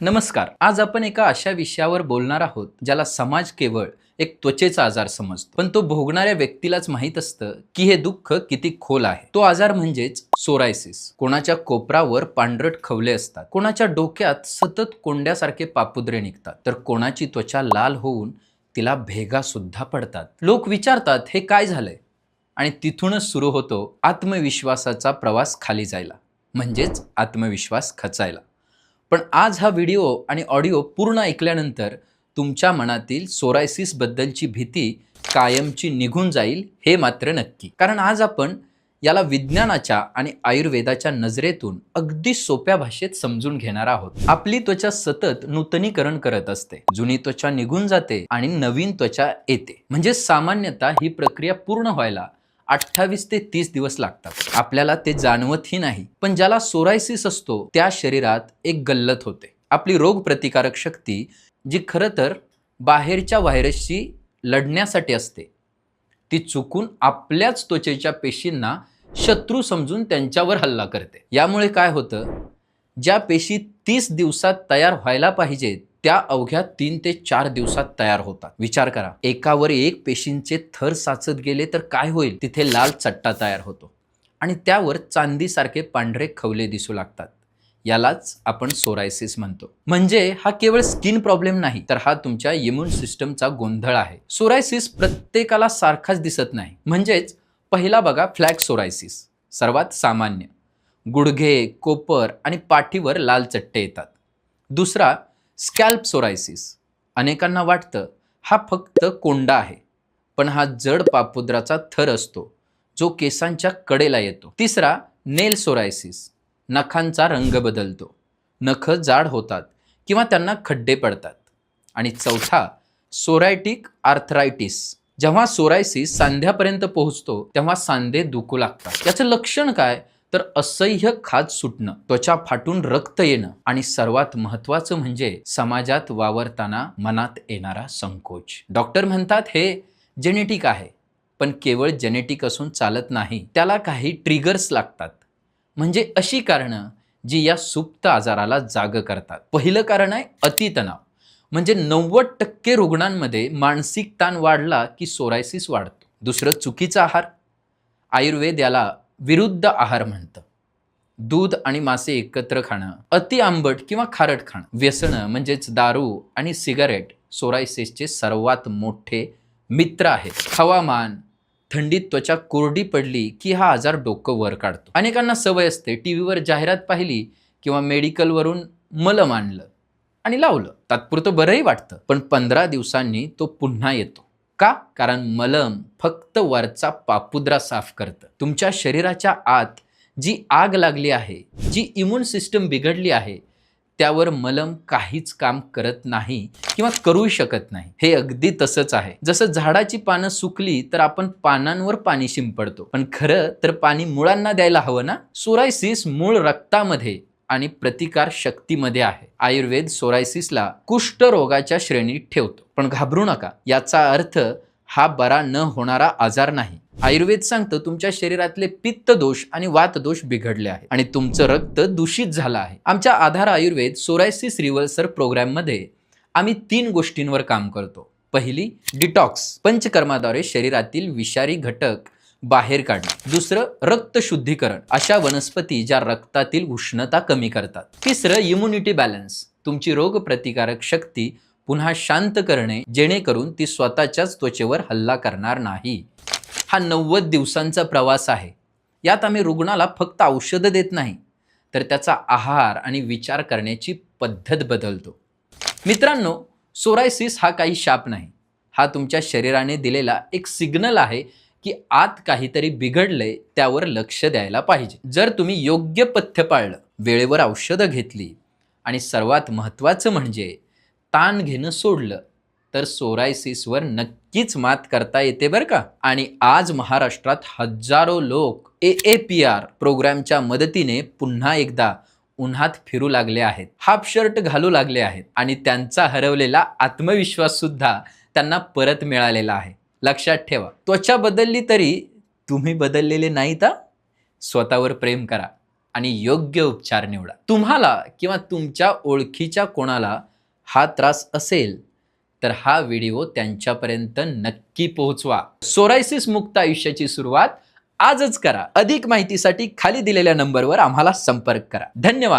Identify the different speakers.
Speaker 1: नमस्कार. आज आपण एका अशा विषयावर बोलणार आहोत ज्याला समाज केवळ एक त्वचेचा आजार समजतो पण तो भोगणाऱ्या व्यक्तीलाच माहीत असतं की हे दुःख किती खोल आहे. तो आजार म्हणजेच सोरायसिस. कोणाच्या कोपरावर पांढरट खवले असतात कोणाच्या डोक्यात सतत कोंड्यासारखे पापुद्रे निघतात तर कोणाची त्वचा लाल होऊन तिला भेगा सुद्धा पडतात. लोक विचारतात हे काय झालंय? आणि तिथूनच सुरू होतो आत्मविश्वासाचा प्रवास खाली जायला म्हणजेच आत्मविश्वास खचायला. पण आज हा व्हिडिओ आणि ऑडिओ पूर्ण ऐकल्यानंतर तुमच्या मनातील सोरायसिस बद्दलची भीती कायमची निघून जाईल हे मात्र नक्की. कारण आज आपण याला विज्ञानाच्या आणि आयुर्वेदाच्या नजरेतून अगदी सोप्या भाषेत समजून घेणार आहोत. आपली त्वचा सतत नूतनीकरण करत असते. जुनी त्वचा निघून जाते आणि नवीन त्वचा येते. म्हणजे सामान्यतः ही प्रक्रिया पूर्ण व्हायला अठ्ठावीस ते तीस दिवस लागतात. आपल्याला ते जाणवतही नाही. पण ज्याला सोरायसिस असतो त्या शरीरात एक गल्लत होते. आपली रोगप्रतिकारक शक्ती जी खरं तर बाहेरच्या व्हायरसशी लढण्यासाठी असते ती चुकून आपल्याच त्वचेच्या पेशींना शत्रू समजून त्यांच्यावर हल्ला करते. यामुळे काय होतं? ज्या पेशी तीस दिवसात तयार व्हायला पाहिजेत त्या अवघ्या तीन ते चार दिवसात तयार होतात. विचार करा एकावर एक पेशींचे थर साचत गेले तर काय होईल? तिथे लाल चट्टा तयार होतो. आणि त्यावर चांदीसारखे पांढरे खवले दिसू लागतात. यालाच आपण सोरायसिस म्हणतो. म्हणजे हा केवळ स्किन प्रॉब्लेम नाही तर हा तुमच्या इम्युन सिस्टमचा गोंधळ आहे. सोरायसिस प्रत्येकाला सारखाच दिसत नाही. म्हणजेच पहिला बघा फ्लॅग सोरायसिस. सर्वात सामान्य. गुडघे कोपर आणि पाठीवर लाल चट्टे येतात. दुसरा स्कॅल्प सोरायसिस. अनेकांना वाटतं हा फक्त कोंडा आहे पण हा जड पापुद्राचा थर असतो जो केसांच्या कडेला येतो. तिसरा नेल सोरायसिस. नखांचा रंग बदलतो. नख जाड होतात किंवा त्यांना खड्डे पडतात. आणि चौथा सोरायटिक आर्थरायटिस. जेव्हा सोरायसिस सांध्यापर्यंत पोहोचतो तेव्हा सांधे दुखू लागतात. याचं लक्षण काय? तर असह्य खाज सुटणं त्वचा फाटून रक्त येणं आणि सर्वात महत्वाचं म्हणजे समाजात वावरताना मनात येणारा संकोच. डॉक्टर म्हणतात हे जेनेटिक आहे पण केवळ जेनेटिक असून चालत नाही. त्याला काही ट्रिगर्स लागतात. म्हणजे अशी कारणं जी या सुप्त आजाराला जाग करतात. पहिलं कारण आहे अतितणाव म्हणजे नव्वद टक्के रुग्णांमध्ये मानसिक ताण वाढला की सोरायसिस वाढतो. दुसरं चुकीचा आहार. आयुर्वेद याला विरुद्ध आहार म्हणतं. दूध आणि मासे एकत्र खाणं अति आंबट किंवा खारट खाणं व्यसनं म्हणजेच दारू आणि सिगारेट सोरायसिसचे सर्वात मोठे मित्र आहेत. हवामान थंडीत त्वचा कोरडी पडली की हा आजार डोकं वर काढतो. अनेकांना सवय असते टी व्हीवर जाहिरात पाहिली किंवा मेडिकलवरून मलम आणलं आणि लावलं. तात्पुरतं बरंही वाटतं पण पंधरा दिवसांनी तो पुन्हा येतो. का? कारण मलम फक्त वरचा पापुद्रा साफ करतं. तुमच्या शरीराच्या आत जी आग लागली आहे जी इम्युन सिस्टम बिघडली आहे त्यावर मलम काहीच काम करत नाही किंवा करू शकत नाही. हे अगदी तसंच आहे. जसं झाडाची पानं सुकली तर आपण पानांवर पाणी शिंपडतो. पण खरं तर पाणी मुळांना द्यायला हवं ना? सोरायसिस मूळ रक्तामध्ये. आणि प्रतिकार शक्तीमध्ये आहे. आयुर्वेद सोरायसिसला कुष्ठ रोगाच्या श्रेणीत ठेवतो. पण घाबरू नका याचा अर्थ हा बरा न होणारा आजार नाही. आयुर्वेद सांगतं तुमच्या शरीरातले पित्त दोष आणि वात दोष बिघडले आहे आणि तुमचं रक्त दूषित झालं आहे. आमच्या आधार आयुर्वेद सोरायसिस रिव्हर्सर प्रोग्राममध्ये आम्ही तीन गोष्टींवर काम करतो. पहिली डिटॉक्स पंचकर्माद्वारे शरीरातील विषारी घटक बाहेर काढणं. दुसरं रक्त शुद्धीकरण. अशा वनस्पती ज्या रक्तातील उष्णता कमी करतात. तिसरं इम्युनिटी बॅलन्स तुमची रोगप्रतिकारक शक्ती पुन्हा शांत करणे जेणेकरून ती स्वतःच्याच त्वचेवर हल्ला करणार नाही. हा नव्वद दिवसांचा प्रवास आहे. यात आम्ही रुग्णाला फक्त औषधं देत नाही तर त्याचा आहार आणि विचार करण्याची पद्धत बदलतो. मित्रांनो सोरायसिस हा काही शाप नाही. हा तुमच्या शरीराने दिलेला एक सिग्नल आहे की आत काहीतरी बिघडलंय त्यावर लक्ष द्यायला पाहिजे. जर तुम्ही योग्य पथ्य पाळलं वेळेवर औषधं घेतली आणि सर्वात महत्त्वाचं म्हणजे ताण घेणं सोडलं तर सोरायसिसवर नक्कीच मात करता येते बरं का. आणि आज महाराष्ट्रात हजारो लोक ए ए पी आर प्रोग्रामच्या मदतीने पुन्हा एकदा उन्हात फिरू लागले आहेत. हाफ शर्ट घालू लागले आहेत आणि त्यांचा हरवलेला आत्मविश्वास सुद्धा त्यांना परत मिळालेला आहे. लक्षात ठेवा. त्वचा बदलली तरी तुम्ही बदललेले नाही तर स्वतःवर प्रेम करा आणि योग्य उपचार निवडा. तुम्हाला किंवा तुमच्या ओळखीच्या कोणाला हा त्रास असेल तर हा व्हिडिओ त्यांच्यापर्यंत नक्की पोहोचवा. सोरायसिस मुक्त आयुष्याची सुरुवात आजच करा. अधिक माहितीसाठी खाली दिलेल्या नंबरवर आम्हाला संपर्क करा. धन्यवाद.